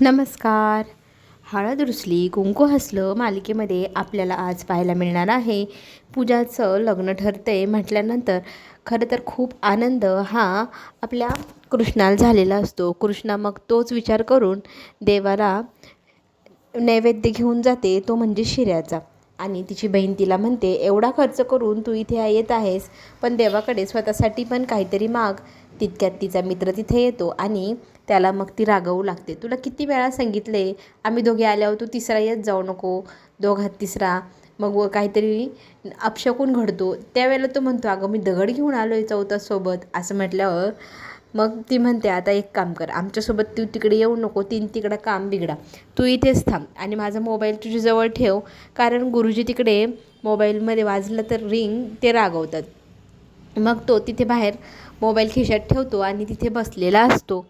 नमस्कार. हळद रुसली कुंकू हसलं मालिकेमध्ये आपल्याला आज पाहायला मिळणार आहे. पूजाचं लग्न ठरते म्हटल्यानंतर खरं तर खूप आनंद हा आपल्या कृष्णाला झालेला असतो. कृष्णा मग तोच विचार करून देवाला नैवेद्य घेऊन जाते तो म्हणजे शिऱ्याचा. आणि तिची बहीण तिला म्हणते एवढा खर्च करून तू इथे येत आहेस पण देवाकडे स्वतःसाठी पण काहीतरी माग. तितक्यात तिचा मित्र तिथे येतो आणि त्याला मग ती रागवू लागते. तुला किती वेळा सांगितले? आम्ही दोघे आल्यावर तू तिसरा येत जाऊ नको. दोघात तिसरा. मग व काहीतरी अपशकून घडतो. त्यावेळेला तो म्हणतो अगं मी दगड घेऊन आलो आहे चौथासोबत. असं म्हटल्यावर मग ती म्हणते आता एक काम कर. आमच्यासोबत तू तिकडे येऊ नको. तीन तिकडं काम बिघडा. तू इथेच थांब आणि माझा मोबाईल तुझ्याजवळ ठेव. कारण गुरुजी तिकडे मोबाईलमध्ये वाजलं तर रिंग ते रागवतात. मग तो तिथे बाहेर मोबाईल खिशात ठेवतो आणि तिथे बसलेला असतो.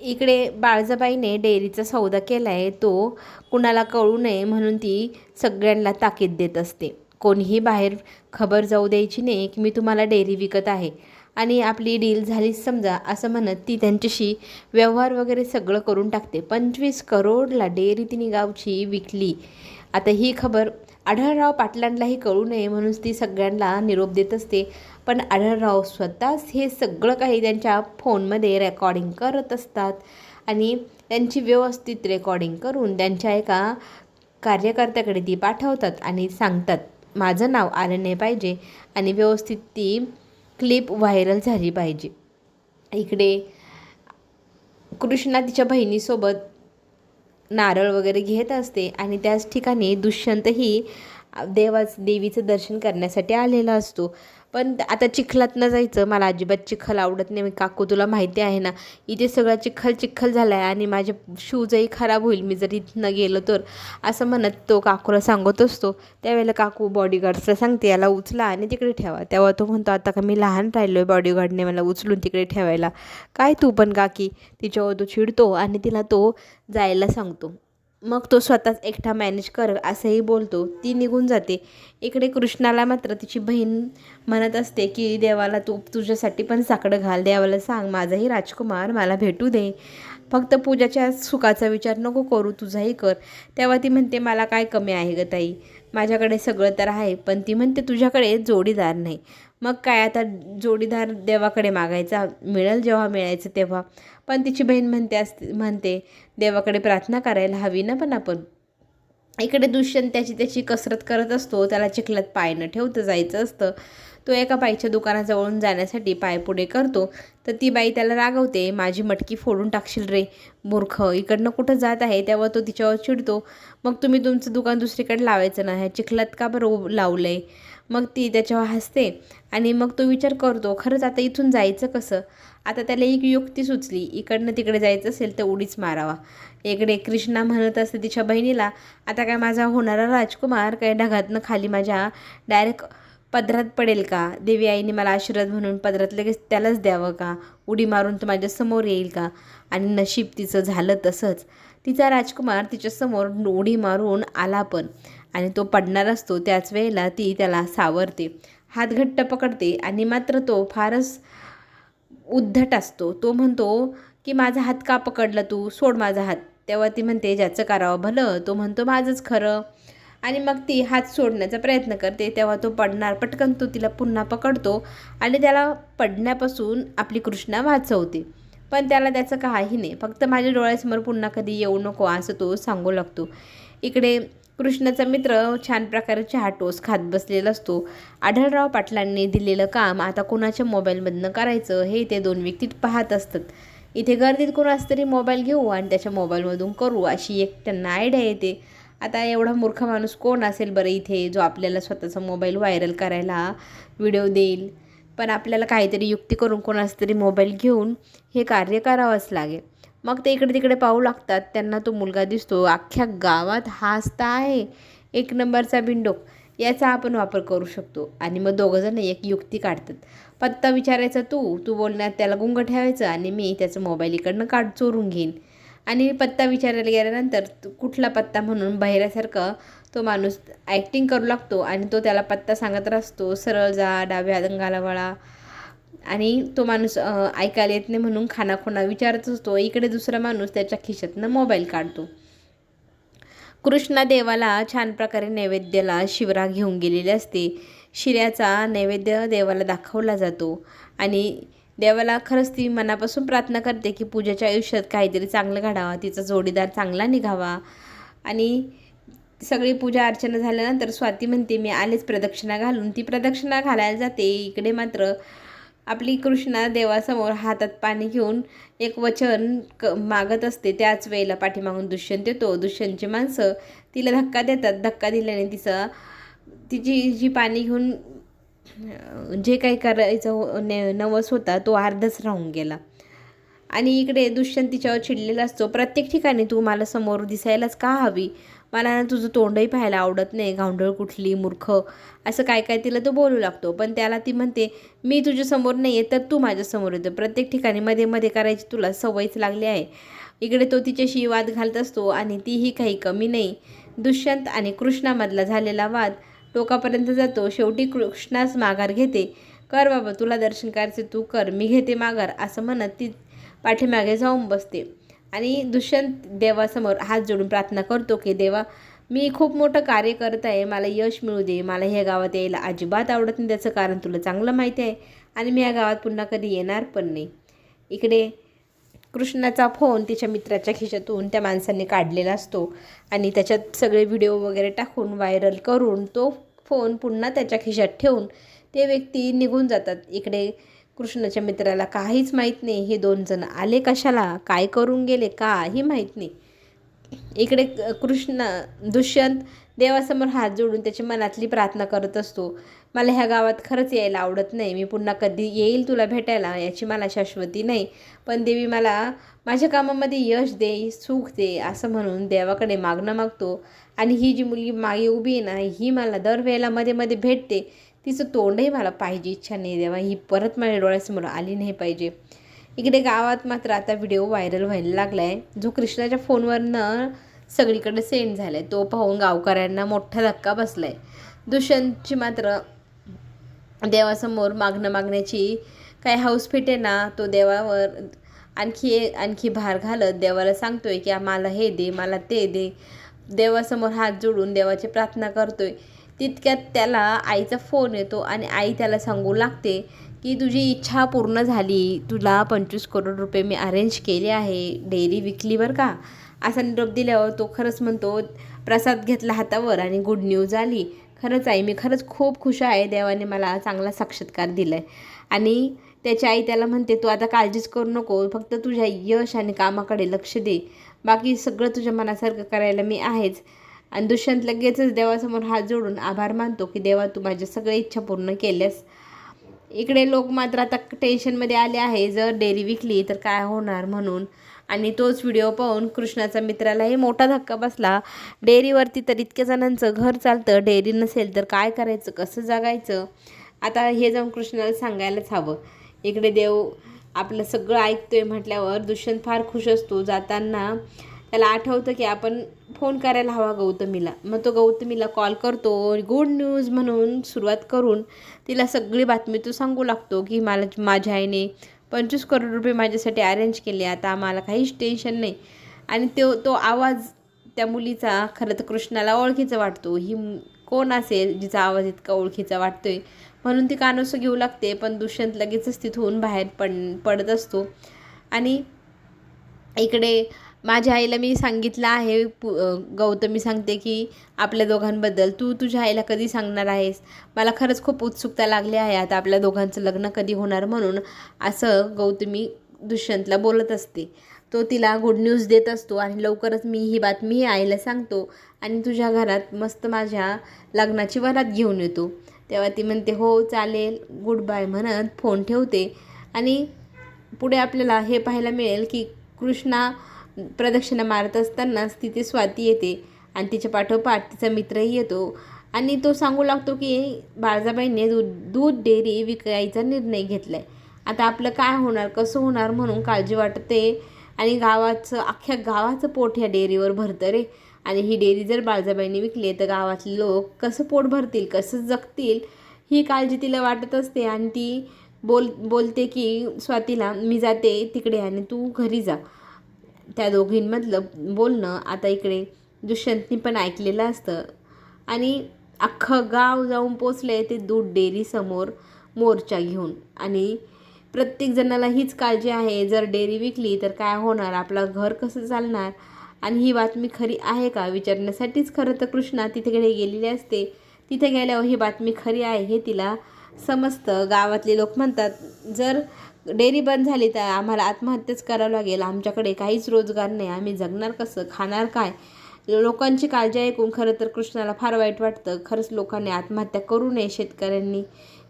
इकडे बाळजाबाईने डेअरीचा सौदा केला आहे तो कुणाला कळू नये म्हणून ती सगळ्यांना ताकीद देत असते. कोणीही बाहेर खबर जाऊ द्यायची नाही की मी तुम्हाला डेअरी विकत आहे. आणि आपली डील झालीच समजा असं म्हणत ती त्यांच्याशी व्यवहार वगैरे सगळं करून टाकते. पंचवीस करोडला डेअरी तिने गावची विकली. आता ही खबर आढळराव पाटलांनाही कळू नये म्हणून ती सगळ्यांना निरोप देत असते. पण आढळराव स्वतःच हे सगळं काही त्यांच्या फोनमध्ये रेकॉर्डिंग करत असतात. आणि त्यांची व्यवस्थित रेकॉर्डिंग करून त्यांच्या एका कार्यकर्त्याकडे ती पाठवतात आणि सांगतात माझं नाव आलं नाही पाहिजे आणि व्यवस्थित ती क्लिप व्हायरल झाली पाहिजे. इकडे कृष्णा तिच्या बहिणीसोबत नारळ वगैरे घेत असते आणि त्याच ठिकाणी दुष्यंतही देवाच देवीचं दर्शन करण्यासाठी आलेला असतो. पण आता चिखलातनं जायचं. मला अजिबात चिखल आवडत नाही. काकू तुला माहिती आहे ना इथे सगळा चिखल चिखल झाला आहे आणि माझे शूजही खराब होईल. मी जर इथनं गेलो तर असं म्हणत तो काकूला सांगत असतो. त्यावेळेला काकू बॉडीगार्ड्सला सांगते याला उचला आणि तिकडे ठेवा. तेव्हा तो म्हणतो आता का मी लहान राहिलो आहे बॉडीगार्डने मला उचलून तिकडे ठेवायला. काय तू पण काकी? तिच्यावर तो चिडतो आणि तिला तो जायला सांगतो. मग तो स्वतःच एकटा मॅनेज कर असंही बोलतो. ती निघून जाते. इकडे कृष्णाला मात्र तिची बहीण म्हणत असते की देवाला तू तुझ्यासाठी पण साकडं घाल. देवाला सांग माझाही राजकुमार मला भेटू दे. फक्त पूजाच्या सुखाचा विचार नको करू तुझाही कर. तेव्हा ती म्हणते मला काय कमी आहे ग ताई? माझ्याकडे सगळं तर आहे पण ती म्हणते तुझ्याकडे जोडीदार नाही. मग काय आता जोडीदार देवाकडे मागायचा? मिळेल जेव्हा मिळायचं तेव्हा. पण तिची बहीण म्हणते असते म्हणते देवाकडे प्रार्थना करायला हवी ना पण आपण. इकडे दुष्यंत त्याची त्याची कसरत करत असतो त्याला चिखलात पाय न ठेवतं जायचं असतं. तो एका बाईच्या दुकानाजवळून जाण्यासाठी पाय पुढे करतो. तर ती बाई त्याला रागवते माझी मटकी फोडून टाकशील रे मूर्ख. इकडनं कुठं जात आहे तेव्हा तो तिच्यावर चिडतो. मग तुम्ही तुमचं दुकान दुसरीकडे लावायचं नाही. चिखलात का बरं लावलं आहे मग ती त्याच्यावर हसते आणि मग तो विचार करतो खरंच आता इथून जायचं कसं? आता त्याला एक युक्ती सुचली. इकडनं तिकडे जायचं असेल तर उडीच मारावा. इकडे कृष्णा म्हणत असते तिच्या बहिणीला आता काय माझा होणारा राजकुमार काय ढगातनं खाली माझ्या डायरेक्ट पदरात पडेल का? देवी आईने मला आशीर्वाद म्हणून पदरात लगेच त्यालाच द्यावं का? उडी मारून तो माझ्यासमोर येईल का? आणि नशीब तिचं झालं तसंच. तिचा राजकुमार तिच्यासमोर उडी मारून आला पण. आणि तो पडणार असतो त्याच वेळेला ती त्याला सावरते. हात घट्ट पकडते आणि मात्र तो फारच उद्धट असतो. तो म्हणतो की माझा हात का पकडला तू? सोड माझा हात. तेव्हा ती म्हणते ज्याचं करावं भलं. तो म्हणतो माझंच खरं. आणि मग ती हात सोडण्याचा प्रयत्न करते. तेव्हा तो पडणार पटकन तो तिला पुन्हा पकडतो आणि त्याला पडण्यापासून आपली कृष्णा वाचवते. पण त्याला त्याचं काही नाही फक्त माझ्या डोळ्यासमोर पुन्हा कधी येऊ नको असं तो सांगू लागतो. इकडे कृष्णाचा मित्र छान प्रकारे चहा टोस खात बसलेला असतो. आढळराव पाटलांनी दिलेलं काम आता कोणाच्या मोबाईलमधनं करायचं हे ते दोन व्यक्ती पाहत असतात. इथे गर्दीत कोणाच तरी मोबाईल घेऊ आणि त्याच्या मोबाईलमधून करू अशी एक त्यांना आयडिया येते. आता एवढा मूर्ख माणूस कोण असेल बरं इथे जो आपल्याला स्वतःचा मोबाईल व्हायरल करायला व्हिडिओ देईल? पण आपल्याला काहीतरी युक्ती करून कोणाचा तरी मोबाईल घेऊन हे कार्य करावंच लागेल. मग ते इकडे तिकडे पाहू लागतात. त्यांना तो मुलगा दिसतो. अख्ख्या गावात हासता आहे. एक नंबरचा बिंडोक. याचा आपण वापर करू शकतो. आणि मग दोघंजण एक युक्ती काढतात. पत्ता विचारायचा तू तू बोलण्यात त्याला गुंग ठेवायचं आणि मी त्याचं मोबाईल इकडनं काढ चोरून घेईन. आणि पत्ता विचारायला गेल्यानंतर कुठला पत्ता म्हणून बहिऱ्यासारखं तो माणूस ॲक्टिंग करू लागतो आणि तो त्याला पत्ता सांगत असतो सरळ जा डाव्या अंगाला वळा. आणि तो माणूस ऐकायला येत नाही म्हणून खानाखुणा विचारत असतो. इकडे दुसरा माणूस त्याच्या खिशातनं मोबाईल काढतो. कृष्णा देवाला छान प्रकारे नैवेद्याला शिवरा घेऊन गेलेले असते. शिऱ्याचा नैवेद्य देवाला दाखवला जातो. आणि देवाला खरंच ती मनापासून प्रार्थना करते की पूजेच्या आयुष्यात काहीतरी चांगलं घडावं तिचा जोडीदार चांगला निघावा. आणि सगळी पूजा अर्चना झाल्यानंतर स्वाती म्हणते मी आलेच प्रदक्षिणा घालून. ती प्रदक्षिणा घालायला जाते. इकडे मात्र आपली कृष्णा देवासमोर हातात पाणी घेऊन एक वचन क मागत असते. त्याच वेळेला पाठीमागून दुष्यंत येतो. दुष्यंतची माणसं तिला धक्का देतात. धक्का दिल्याने तिचं तिची जी पाणी घेऊन जे काही करायचं हो- नवस होता तो अर्धच राहून गेला. आणि इकडे दुष्यंत तिच्यावर चिडलेला असतो. प्रत्येक ठिकाणी तू मला समोर दिसायलाच का हवी? मला ना तुझं तोंडही पाहायला आवडत नाही. गावंढळ कुठली मूर्ख? असं काय काय तिला तो बोलू लागतो. पण त्याला ती म्हणते मी तुझ्यासमोर नाही आहे तर तू माझ्यासमोर येतो. प्रत्येक ठिकाणी मध्ये मध्ये करायची तुला सवयच लागली आहे. इकडे तो तिच्याशी वाद घालत असतो आणि तीही काही कमी नाही. दुष्यंत आणि कृष्णामधला झालेला वाद टोकापर्यंत जातो. शेवटी कृष्णास माघार घेते. कर बाबा तुला दर्शन करायचे तू कर. मी घेते माघार असं म्हणत ती पाठीमागे जाऊन बसते. आणि दुष्यंत देवासमोर हात जोडून प्रार्थना करतो की देवा मी खूप मोठं कार्य करत आहे. मला यश मिळू दे. मला ह्या गावात यायला अजिबात आवडत नाही. त्याचं कारण तुला चांगलं माहिती आहे. आणि मी या गावात पुन्हा कधी येणार पण नाही. इकडे कृष्णाचा फोन तिच्या मित्राच्या खिशातून त्या माणसाने काढलेला असतो. आणि त्याच्यात सगळे व्हिडिओ वगैरे टाकून व्हायरल करून तो फोन पुन्हा त्याच्या खिशात ठेवून ते व्यक्ती निघून जातात. इकडे कृष्णाच्या मित्राला काहीच माहीत नाही. हे दोन जण आले कशाला? काय करून गेले? काही माहीत नाही. इकडे कृष्ण दुष्यंत देवासमोर हात जोडून त्याची मनातली प्रार्थना करत असतो. मला ह्या गावात खरंच यायला आवडत नाही. मी पुन्हा कधी येईल तुला भेटायला याची मला शाश्वती नाही. पण देवी मला माझ्या कामामध्ये यश दे सुख दे असं म्हणून देवाकडे मागणं मागतो. आणि ही जी मुलगी मागे उभी आहे ना ही मला दरवेळेला मध्ये मध्ये भेटते. तिचं तोंडही मला पाहिजे. इच्छा नाही देवा ही परत माझ्या डोळ्यासमोर आली नाही पाहिजे. इकडे गावात मात्र आता व्हिडिओ व्हायरल व्हायला लागला आहे जो कृष्णाच्या फोनवरनं सगळीकडे सेंड झाला आहे तो पाहून गावकऱ्यांना मोठा धक्का बसला आहे दुष्यंतची मात्र देवासमोर मागणं मागण्याची काय हाऊस फिटे ना तो देवावर आणखी आणखी भार घालत देवाला सांगतोय की मला हे दे मला ते दे. देवासमोर हात जोडून देवाची प्रार्थना करतोय. तितक्यात त्याला आईचा फोन येतो आणि आई त्याला सांगू लागते की तुझी इच्छा पूर्ण झाली तुला पंचवीस करोड रुपये मी अरेंज केले आहे डेअरी विकली का? असा निरोप दिल्यावर तो खरंच म्हणतो प्रसाद घेतला हातावर आणि गुड न्यूज आली. खरंच आई मी खरंच खूप खुश आहे देवाने मला चांगला साक्षात्कार दिला आहे आणि त्याची आई त्याला म्हणते तू आता काळजीच करू नको फक्त तुझ्या यश आणि कामाकडे लक्ष दे. बाकी सगळं तुझ्या मनासारखं करायला मी आहेच. आणि दुष्यंत लगेचच देवासमोर हात जोडून आभार मानतो की देवा तू माझ्या सगळ्या इच्छा पूर्ण केल्यास इकडे लोक मात्र आता टेन्शनमध्ये आले आहे. जर डेअरी विकली तर काय होणार म्हणून? आणि तोच व्हिडिओ पाहून कृष्णाचा मित्रालाही मोठा धक्का बसला. डेअरीवरती तर इतक्या जणांचं घर चालतं. डेअरी नसेल तर काय करायचं? कसं जगायचं? आता हे जाऊन कृष्णाला सांगायलाच हवं. इकडे देव आपलं सगळं ऐकतोय म्हटल्यावर दुष्यंत फार खुश असतो. जाताना त्याला आठवतं की आपण फोन करायला हवा गौतमीला. मग तो गौतमीला कॉल करतो गुड न्यूज म्हणून सुरुवात करून तिला सगळी बातमी तो सांगू लागतो की मला माझ्या आईने पंचवीस करोड रुपये माझ्यासाठी अरेंज केले आता आम्हाला काहीच टेन्शन नाही. आणि तो तो आवाज त्या मुलीचा खरं तर कृष्णाला ओळखीचा वाटतो. ही कोण असेल जिचा आवाज इतका ओळखीचा वाटतोय? म्हणून ती कानोसं घेऊ लागते पण दुष्यंत लगेचच तिथून बाहेर पड पडत असतो. आणि इकडे माझ्या आईला मी सांगितलं आहे पु गौतमी सांगते की आपल्या दोघांबद्दल तू तुझ्या आईला कधी सांगणार आहेस? मला खरंच खूप उत्सुकता लागली आहे आता आपल्या दोघांचं लग्न कधी होणार म्हणून असं गौतमी दुष्यंतला बोलत असते. तो तिला गुड न्यूज देत असतो आणि लवकरच मी ही बातमी आईला सांगतो आणि तुझ्या घरात मस्त माझ्या लग्नाची वरात घेऊन येतो. तेव्हा ती म्हणते हो चालेल गुड बाय म्हणत फोन ठेवते आणि पुढे आपल्याला हे पाहायला मिळेल की कृष्णा प्रदक्षिणा मारत असतानाच तिथे स्वाती येते आणि तिच्या पाठोपाठ तिचा मित्रही येतो. आणि तो सांगू लागतो की बाळजाबाईंनी दूध दूध डेअरी विकायचा निर्णय घेतला आहे आता आपलं काय होणार कसं होणार म्हणून काळजी वाटते आणि गावाचं अख्ख्या गावाचं पोट ह्या डेअरीवर भरतं रे. आणि ही डेअरी जर बाळजाबाईंनी विकली तर गावातले लोक कसं पोट भरतील कसं जगतील ही काळजी तिला वाटत असते. आणि ती बोल बोलते की स्वातीला मी जाते तिकडे आणि तू घरी जा. त्या दोघींमधलं बोलणं आता इकडे दुष्यंतनी पण ऐकलेलं असतं. आणि अख्खं गाव जाऊन पोचले ते दूध डेअरीसमोर मोर्चा घेऊन. आणि प्रत्येक जणाला हीच काळजी आहे जर डेअरी विकली तर काय होणार? आपलं घर कसं चालणार? आणि ही बातमी खरी आहे का? विचारण्यासाठीच खरं तर कृष्णा तिथेकडे गेलेली असते. तिथे गेल्यावर ही बातमी खरी आहे हे तिला समजतं. गावातले लोक म्हणतात जर डेअरी बंद झाली तर आम्हाला आत्महत्याच करावं लागेल. आमच्याकडे काहीच रोजगार नाही. आम्ही जगणार कसं? खाणार काय? लोकांची काळजी ऐकून खरं तर कृष्णाला फार वाईट वाटतं. खरंच लोकांनी आत्महत्या करू नये शेतकऱ्यांनी.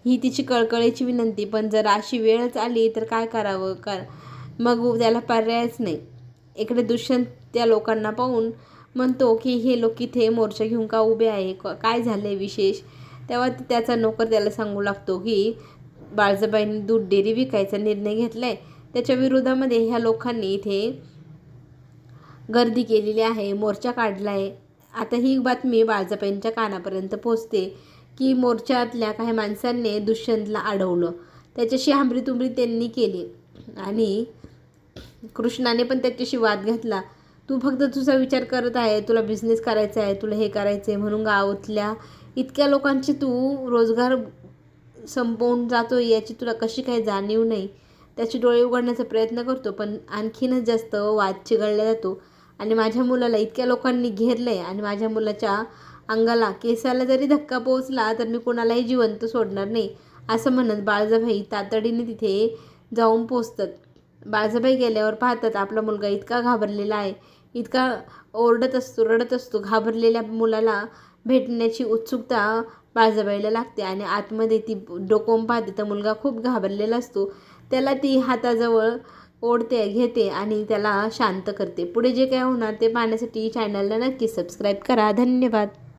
ही तिची कळकळीची विनंती. पण जर अशी वेळच आली तर काय करावं? का? मग त्याला पर्यायच नाही. इकडे दुष्यंत त्या लोकांना पाहून म्हणतो की हे लोक इथे मोर्चा घेऊन का उभे आहे? क- काय झालं आहे विशेष? तेव्हा त्याचा नोकर त्याला सांगू लागतो की बाळजबाईंनी दूध डेअरी विकायचा निर्णय घेतला आहे त्याच्या विरोधामध्ये ह्या लोकांनी इथे गर्दी केलेली आहे मोर्चा काढला आहे आता ही बातमी बाळजाबाईंच्या कानापर्यंत पोचते की मोर्चातल्या काही माणसांनी दुष्यंतला अडवलं. त्याच्याशी आंबरीतुंबरी त्यांनी केली. आणि कृष्णाने पण त्याच्याशी वाद घातला. तू फक्त तुझा विचार करत आहे तुला बिझनेस करायचा आहे तुला हे करायचं आहे म्हणून गावातल्या इतक्या लोकांची तू रोजगार संपवून जातो याची तुला कशी काही जाणीव नाही. त्याचे डोळे उघडण्याचा प्रयत्न करतो पण आणखीनच जास्त वाद चिघळला जातो. आणि माझ्या मुलाला इतक्या लोकांनी घेरलं आहे आणि माझ्या मुलाच्या अंगाला केसाला जरी धक्का पोहोचला तर मी कोणालाही जिवंत सोडणार नाही असं म्हणत बाळजाभाई तातडीने तिथे जाऊन पोचतात. बाळजाबाई गेल्यावर पाहतात आपला मुलगा इतका घाबरलेला आहे इतका ओरडत असतो रडत असतो घाबरलेल्या मुलाला भेटण्याची उत्सुकता बाजाबाईला लागते आणि आतमध्ये ती डोकोम पाहते. तर मुलगा खूप घाबरलेला असतो. त्याला ती हाताजवळ ओढते घेते आणि त्याला शांत करते. पुढे जे काय होणार ते पाहण्यासाठी चॅनलला नक्की सबस्क्राईब करा. धन्यवाद.